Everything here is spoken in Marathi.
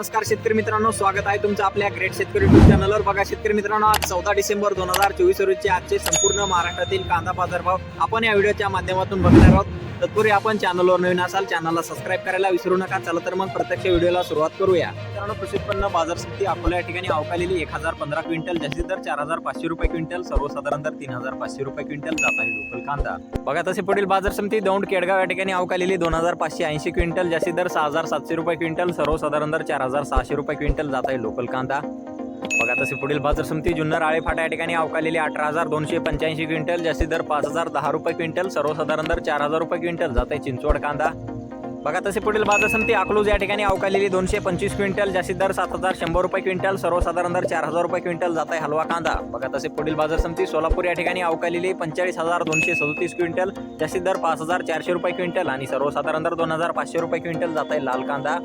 नमस्कार शेतकरी मित्रांनो स्वागत आहे तुमचं आपल्या ग्रेट शेतकरी न्यूज चॅनलवर बघा शेतकरी मित्रांनो आज चौदा डिसेंबर दोन हजार चोवीस रोजी आजचे संपूर्ण महाराष्ट्रातील कांदा बाजारभाव आपण या व्हिडिओच्या माध्यमातून बघणार आहोत. तत्पूर्वी आपण चॅनलवर नवीन असाल चॅनलला सबस्क्राईब करायला विसरू नका. चला तर मग प्रत्यक्ष व्हिडिओला सुरुवात करूया. मित्रांनो कृषी उत्पन्न बाजार समिती अकोला या ठिकाणी अवकालेली एक हजार पंधरा क्विंटल जास्तीत दर चार हजार पाचशे रुपये क्विंटल सर्वसाधारण दर तीन हजार पाचशे रुपये क्विंटल जात आहे लोकल कांदा. बघा तसे पुढील बाजार समिती दौंड केडगाव या ठिकाणी अवकालेली दोन हजार पाचशे ऐंशी क्विंटल जास्तीत दर सहा हजार सातशे रुपये क्विंटल सर्वसाधारण दर चार हजार सहाशे रुपये क्विंटल जात आहे लोकल कांदा. बघा तसे पुढील बाजार समिती जुन्नर आळे फाटा या ठिकाणी अवकालेली अठरा हजार दोनशे पंच्याऐंशी क्विंटल जास्तीत दर पाच हजार दहा रुपये क्विंटल सर्वसाधारण दर चार हजार रुपये क्विंटल जात आहे चिंचवड कांदा. बघा तसे पुढील बाजार समिती अकलूज या ठिकाणी अवकालेली दोनशे पंचवीस क्विंटल जास्तीत दर सात हजार शंभर रुपये क्विंटल सर्वसाधारण दर चार हजार रुपये क्विंटल जात आहे हलवा कांदा. बघा तसे पुढील बाजार समिती सोलापूर या ठिकाणी अवकालेली पंचेचाळीस हजार दोनशे सदतीस क्विंटल जास्तीत दर पाच हजार चारशे रुपये क्विंटल आणि सर्वसाधारण दर दोन हजार पाचशे रुपये क्विंटल जात आहे लाल कांदा.